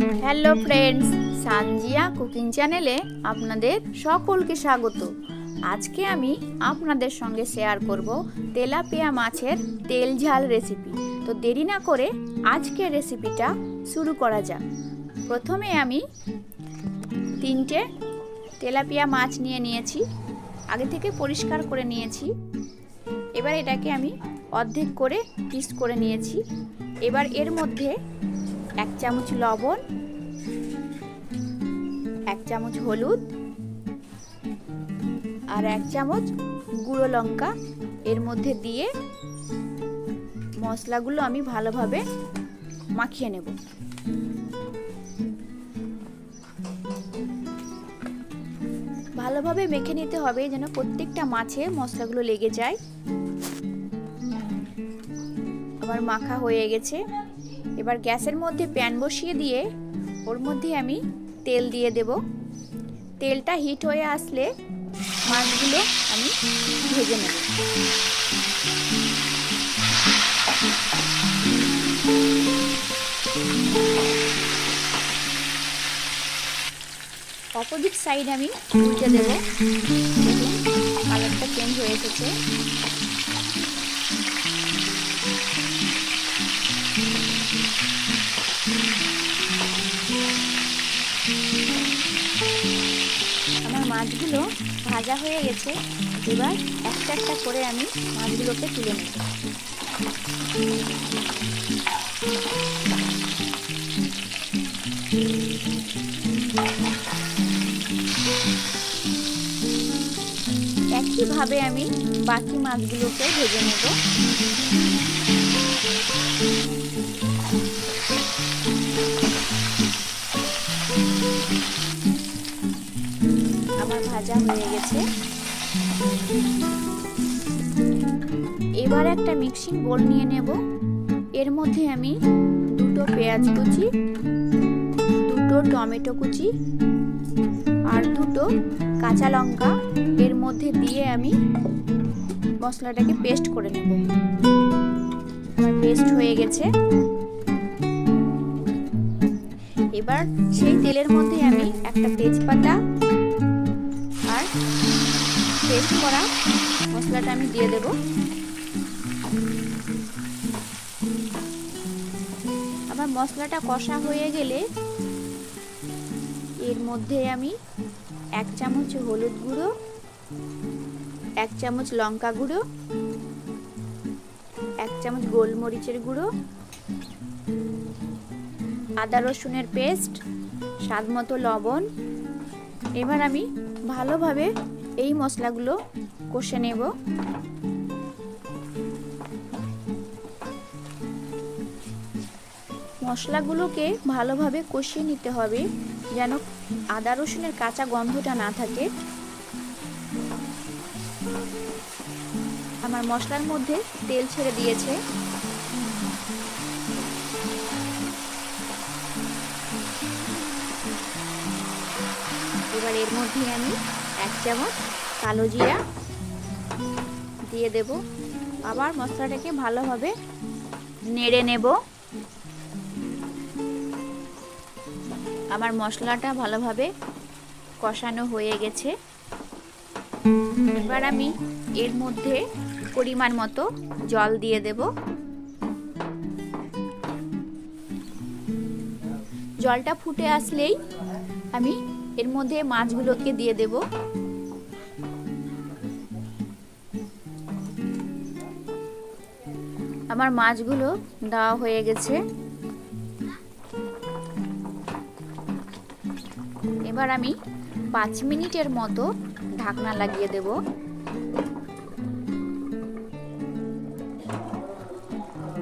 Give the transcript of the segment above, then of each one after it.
Hello friends Sanjia cooking চ্যানেলে আপনাদের সকলকে স্বাগত। আজকে আমি আপনাদের সঙ্গে শেয়ার করব তেলাপিয়া মাছের তেল ঝাল রেসিপি তো দেরি না করে আজকের রেসিপিটা শুরু করা যাক। প্রথমে আমি তিনটে তেলাপিয়া মাছ নিয়ে নিয়েছি, আগে থেকে পরিষ্কার করে নিয়েছি। এবার এটাকে আমি অর্ধেক করে পিস করে নিয়েছি। এবার এর মধ্যে এক চামচ লবণ, এক চামচ হলুদ আর এক চামচ গুঁড়ো লঙ্কা। এর মধ্যে দিয়ে মশলাগুলো আমি ভালোভাবে মাখিয়ে নেব। ভালোভাবে মেখে নিতে হবে যেন প্রত্যেকটা মাছে মশলাগুলো লেগে যায়। আমার মাখা হয়ে গেছে। এবার গ্যাসের মধ্যে প্যান বসিয়ে দিয়ে ওর মধ্যে আমি তেল দিয়ে দেব। তেলটা হিট হয়ে আসলে মাছগুলো আমি ভেজে নেব। অপোজিট সাইড আমি উল্টে দেব। কালারটা চেঞ্জ হয়ে এসেছে। মাছগুলো ভাজা হয়ে গেছে, এবার একটা একটা করে আমি মাছগুলোকে তুলে নেব। একইভাবে আমি বাকি মাছগুলোকে ভেজে নেব। ভাজা হয়ে গেছে। এবার একটা মিক্সিং বোল নিয়ে নেব। এর মধ্যে আমি দুটো পেঁয়াজ কুচি, দুটো টমেটো কুচি আর দুটো কাঁচা লঙ্কা। এর মধ্যে দিয়ে আমি মশলাটাকে পেস্ট করে নেব। আমার পেস্ট হয়ে গেছে। এবার সেই তেলের মধ্যে আমি একটা তেজপাতা পেস্ট করা মশলাটা আমি দিয়ে দেব। আবার মশলাটা কষা হয়ে গেলে এর মধ্যে আমি এক চামচ হলুদ গুঁড়ো, এক চামচ লঙ্কা গুঁড়ো, এক চামচ গোলমরিচের গুঁড়ো, আদা রসুনের পেস্ট স্বাদ মতো লবণ। এবার আমি ভালোভাবে এই মশলাগুলো কষে নেব। মশলাগুলোকে ভালোভাবে কষিয়ে নিতে হবে যেন আদা রসুনের কাঁচা গন্ধটা না থাকে। আমার মশলার মধ্যে তেল ছেড়ে দিয়েছে। এবার এর মধ্যে আমি এক চামচ কালো জিরা দিয়ে দেব। আবার মশলাটাকে ভালোভাবে নেড়ে নেব। আমার মশলাটা ভালোভাবে কষানো হয়ে গেছে। এবার আমি এর মধ্যে পরিমাণ মতো জল দিয়ে দেব। জলটা ফুটে আসলেই আমি এর মধ্যে মাছগুলোকে দিয়ে দেব। আমার মাছগুলো দেওয়া হয়ে গেছে। এবার আমি পাঁচ মিনিটের মতো ঢাকনা লাগিয়ে দেব।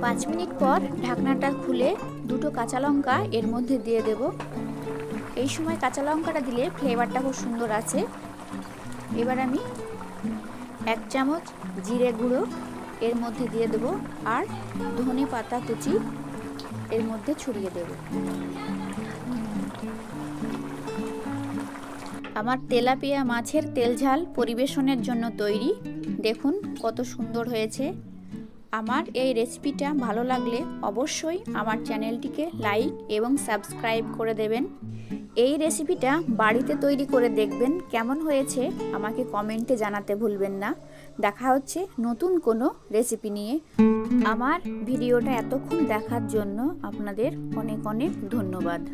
পাঁচ মিনিট পর ঢাকনাটা খুলে দুটো কাঁচা লঙ্কা এর মধ্যে দিয়ে দেব। এই সময় কাঁচা লঙ্কাটা দিলে ফ্লেভারটা খুব সুন্দর আছে। এবার আমি এক চামচ জিরে গুঁড়ো এর মধ্যে দিয়ে দেব আর ধনে পাতা কুচি এর মধ্যে ছড়িয়ে দেব। আমার তেলাপিয়া মাছের তেল ঝাল পরিবেশনের জন্য তৈরি। দেখুন কত সুন্দর হয়েছে। আমার এই রেসিপিটা ভালো লাগলে অবশ্যই আমার চ্যানেলটিকে লাইক এবং সাবস্ক্রাইব করে দেবেন। এই রেসিপিটা বাড়িতে তৈরি করে দেখবেন কেমন হয়েছে, আমাকে কমেন্টে জানাতে ভুলবেন না। দেখা হচ্ছে নতুন কোনো রেসিপি নিয়ে। আমার ভিডিওটা এতক্ষণ দেখার জন্য আপনাদের অনেক অনেক ধন্যবাদ।